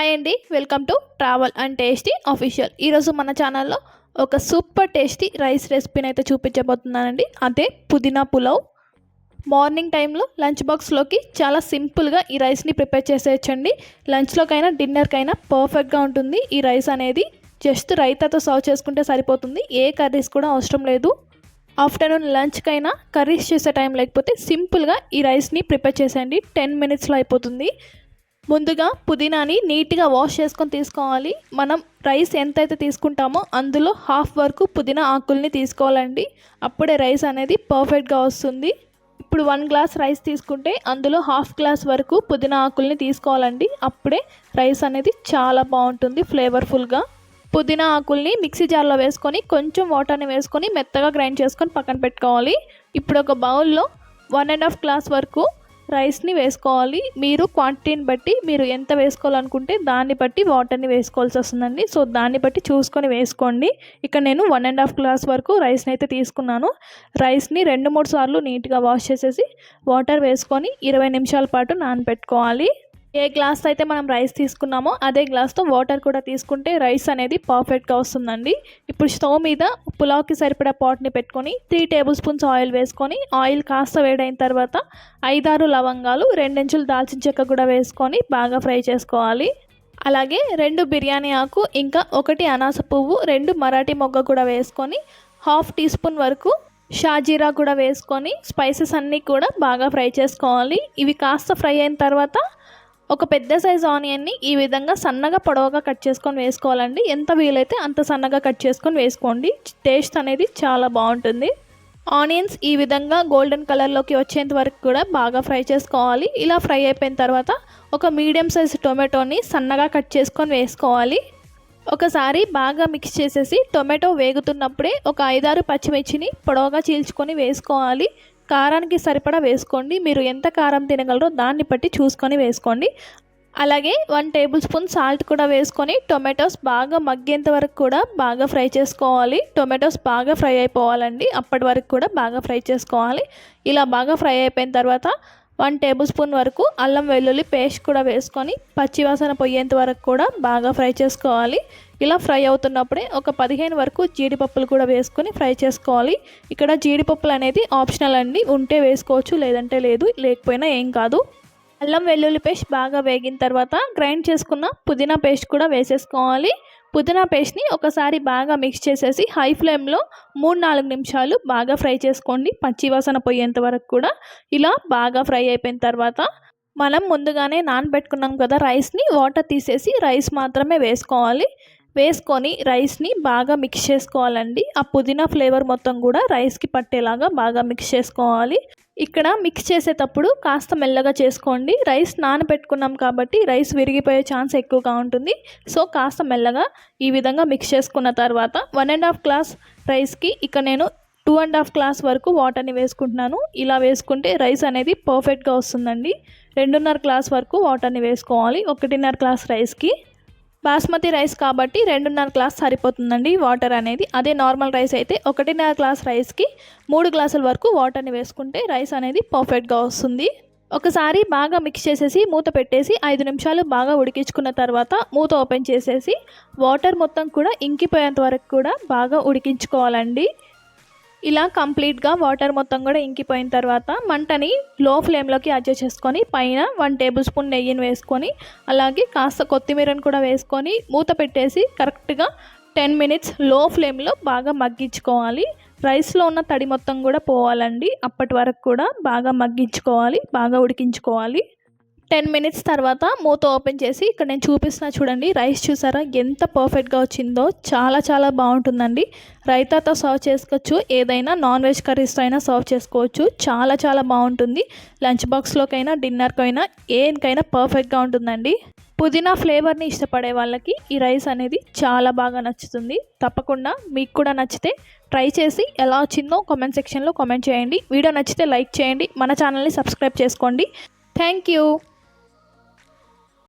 Hi అండి welcome to travel and tasty official ఈరోజు మన ఛానల్లో ఒక సూపర్ టేస్టీ రైస్ రెసిపీని అయితే చూపించబోతున్నానండి. అదే పుదీనా పులావ్. మార్నింగ్ టైంలో లంచ్ బాక్స్లోకి చాలా సింపుల్గా ఈ రైస్ని ప్రిపేర్ చేసేయచ్చండి. లంచ్లోకైనా డిన్నర్కైనా పర్ఫెక్ట్గా ఉంటుంది. ఈ రైస్ అనేది జస్ట్ రైతాతో సర్వ్ చేసుకుంటే సరిపోతుంది. ఏ కర్రీస్ కూడా అవసరం లేదు. ఆఫ్టర్నూన్ లంచ్కైనా కర్రీస్ చేసే టైం లేకపోతే సింపుల్గా ఈ రైస్ని ప్రిపేర్ చేసేయండి. టెన్ మినిట్స్లో అయిపోతుంది. ముందుగా పుదీనాని నీట్గా వాష్ చేసుకొని తీసుకోవాలి. మనం రైస్ ఎంతైతే తీసుకుంటామో అందులో హాఫ్ వరకు పుదీనా ఆకుల్ని తీసుకోవాలండి. అప్పుడే రైస్ అనేది పర్ఫెక్ట్గా వస్తుంది. ఇప్పుడు వన్ గ్లాస్ రైస్ తీసుకుంటే అందులో హాఫ్ గ్లాస్ వరకు పుదీనా ఆకుల్ని తీసుకోవాలండి. అప్పుడే రైస్ అనేది చాలా బాగుంటుంది ఫ్లేవర్ఫుల్గా. పుదీనా ఆకుల్ని మిక్సీ జార్లో వేసుకొని కొంచెం వాటర్ని వేసుకొని మెత్తగా గ్రైండ్ చేసుకొని పక్కన పెట్టుకోవాలి. ఇప్పుడు ఒక బౌల్లో వన్ అండ్ హాఫ్ గ్లాస్ వరకు రైస్ని వేసుకోవాలి. మీరు క్వాంటిటీని బట్టి మీరు ఎంత వేసుకోవాలనుకుంటే దాన్ని బట్టి వాటర్ని వేసుకోవాల్సి వస్తుందండి. సో దాన్ని బట్టి చూసుకొని వేసుకోండి. ఇక్కడ నేను వన్ అండ్ హాఫ్ గ్లాస్ వరకు రైస్ని అయితే తీసుకున్నాను. రైస్ని రెండు మూడు సార్లు నీట్గా వాష్ చేసేసి వాటర్ వేసుకొని ఇరవై నిమిషాల పాటు నానబెట్టుకోవాలి. ఏ గ్లాస్ అయితే మనం రైస్ తీసుకున్నామో అదే గ్లాస్తో వాటర్ కూడా తీసుకుంటే రైస్ అనేది పర్ఫెక్ట్గా వస్తుందండి. ఇప్పుడు స్టవ్ మీద పులావ్కి సరిపడా పాట్ని పెట్టుకొని త్రీ టేబుల్ స్పూన్స్ ఆయిల్ వేసుకొని ఆయిల్ కాస్త వేడైన తర్వాత ఐదారు లవంగాలు రెండించులు దాల్చిన చెక్క కూడా వేసుకొని బాగా ఫ్రై చేసుకోవాలి. అలాగే రెండు బిర్యానీ ఆకు ఇంకా ఒకటి అనాస పువ్వు రెండు మరాఠీ మొగ్గ కూడా వేసుకొని హాఫ్ టీ స్పూన్ వరకు షాజీరా కూడా వేసుకొని స్పైసెస్ అన్నీ కూడా బాగా ఫ్రై చేసుకోవాలి. ఇవి కాస్త ఫ్రై అయిన తర్వాత ఒక పెద్ద సైజ్ ఆనియన్ని ఈ విధంగా సన్నగా పొడవుగా కట్ చేసుకొని వేసుకోవాలండి. ఎంత వీలైతే అంత సన్నగా కట్ చేసుకొని వేసుకోండి. టేస్ట్ అనేది చాలా బాగుంటుంది. ఆనియన్స్ ఈ విధంగా గోల్డెన్ కలర్లోకి వచ్చేంత వరకు కూడా బాగా ఫ్రై చేసుకోవాలి. ఇలా ఫ్రై అయిపోయిన తర్వాత ఒక మీడియం సైజ్ టొమాటోని సన్నగా కట్ చేసుకొని వేసుకోవాలి. ఒకసారి బాగా మిక్స్ చేసేసి టొమాటో వేగుతున్నప్పుడే ఒక ఐదారు పచ్చిమిర్చిని పొడవుగా చీల్చుకొని వేసుకోవాలి. కారానికి సరిపడా వేసుకోండి. మీరు ఎంత కారం తినగలరో దాన్ని బట్టి చూసుకొని వేసుకోండి. అలాగే వన్ టేబుల్ స్పూన్ సాల్ట్ కూడా వేసుకొని టొమాటోస్ బాగా మగ్గేంత వరకు కూడా బాగా ఫ్రై చేసుకోవాలి. టొమాటోస్ బాగా ఫ్రై అయిపోవాలండి. అప్పటి వరకు కూడా బాగా ఫ్రై చేసుకోవాలి. ఇలా బాగా ఫ్రై అయిపోయిన తర్వాత వన్ టేబుల్ స్పూన్ వరకు అల్లం వెల్లుల్లి పేస్ట్ కూడా వేసుకొని పచ్చివాసన పోయేంత వరకు కూడా బాగా ఫ్రై చేసుకోవాలి. ఇలా ఫ్రై అవుతున్నప్పుడే ఒక పదిహేను వరకు జీడిపప్పులు కూడా వేసుకొని ఫ్రై చేసుకోవాలి. ఇక్కడ జీడిపప్పులు అనేది ఆప్షనల్ అండి. ఉంటే వేసుకోవచ్చు లేదంటే లేదు లేకపోయినా ఏం కాదు. అల్లం వెల్లుల్లి పేస్ట్ బాగా వేగిన తర్వాత గ్రైండ్ చేసుకున్న పుదీనా పేస్ట్ కూడా వేసేసుకోవాలి. పుదీనా పేస్ట్ని ఒకసారి బాగా మిక్స్ చేసేసి హై ఫ్లేమ్లో మూడు నాలుగు నిమిషాలు బాగా ఫ్రై చేసుకోండి. పచ్చివాసన పోయేంత వరకు కూడా ఇలా బాగా ఫ్రై అయిపోయిన తర్వాత మనం ముందుగానే నానబెట్టుకున్నాం కదా రైస్ని వాటర్ తీసేసి రైస్ మాత్రమే వేసుకోవాలి. వేసుకొని రైస్ని బాగా మిక్స్ చేసుకోవాలండి. ఆ పుదీనా ఫ్లేవర్ మొత్తం కూడా రైస్కి పట్టేలాగా బాగా మిక్స్ చేసుకోవాలి. ఇక్కడ మిక్స్ చేసేటప్పుడు కాస్త మెల్లగా చేసుకోండి. రైస్ నానబెట్టుకున్నాం కాబట్టి రైస్ విరిగిపోయే ఛాన్స్ ఎక్కువగా ఉంటుంది. సో కాస్త మెల్లగా ఈ విధంగా మిక్స్ చేసుకున్న తర్వాత వన్ అండ్ హాఫ్ గ్లాస్ రైస్కి ఇక నేను టూ అండ్ హాఫ్ గ్లాస్ వరకు వాటర్ని వేసుకుంటున్నాను. ఇలా వేసుకుంటే రైస్ అనేది పర్ఫెక్ట్గా వస్తుందండి. రెండున్నర గ్లాస్ వరకు వాటర్ని వేసుకోవాలి. ఒకటిన్నర గ్లాస్ రైస్కి బాస్మతి రైస్ కాబట్టి రెండున్నర గ్లాస్ సరిపోతుందండి వాటర్ అనేది. అదే నార్మల్ రైస్ అయితే ఒకటిన్నర గ్లాస్ రైస్కి మూడు గ్లాసుల వరకు వాటర్ని వేసుకుంటే రైస్ అనేది పర్ఫెక్ట్గా వస్తుంది. ఒకసారి బాగా మిక్స్ చేసేసి మూత పెట్టేసి ఐదు నిమిషాలు బాగా ఉడికించుకున్న తర్వాత మూత ఓపెన్ చేసేసి వాటర్ మొత్తం కూడా ఇంకిపోయేంత వరకు కూడా బాగా ఉడికించుకోవాలండి. ఇలా కంప్లీట్గా వాటర్ మొత్తం కూడా ఇంకిపోయిన తర్వాత మంటని లో ఫ్లేమ్లోకి అడ్జస్ట్ చేసుకొని పైన వన్ టేబుల్ స్పూన్ నెయ్యిని వేసుకొని అలాగే కాస్త కొత్తిమీరని కూడా వేసుకొని మూత పెట్టేసి కరెక్ట్గా టెన్ మినిట్స్లో ఫ్లేమ్లో బాగా మగ్గించుకోవాలి. రైస్లో ఉన్న తడి మొత్తం కూడా పోవాలండి. అప్పటి వరకు కూడా బాగా మగ్గించుకోవాలి బాగా ఉడికించుకోవాలి. టెన్ మినిట్స్ తర్వాత మూత ఓపెన్ చేసి ఇక్కడ నేను చూపిస్తున్నా చూడండి రైస్ చూసారా? ఎంత పర్ఫెక్ట్గా వచ్చిందో చాలా చాలా బాగుంటుందండి. రైతాతో సర్వ్ చేసుకోవచ్చు ఏదైనా నాన్ వెజ్ కర్రీస్తో అయినా సర్వ్ చేసుకోవచ్చు చాలా చాలా బాగుంటుంది. లంచ్ బాక్స్లోకైనా డిన్నర్కైనా ఏకైనా పర్ఫెక్ట్గా ఉంటుందండి. పుదీనా ఫ్లేవర్ని ఇష్టపడే వాళ్ళకి ఈ రైస్ అనేది చాలా బాగా నచ్చుతుంది. తప్పకుండా మీకు కూడా నచ్చితే ట్రై చేసి ఎలా వచ్చిందో కామెంట్ సెక్షన్లో కామెంట్ చేయండి. వీడియో నచ్చితే లైక్ చేయండి. మన ఛానల్ని సబ్స్క్రైబ్ చేసుకోండి. Thank you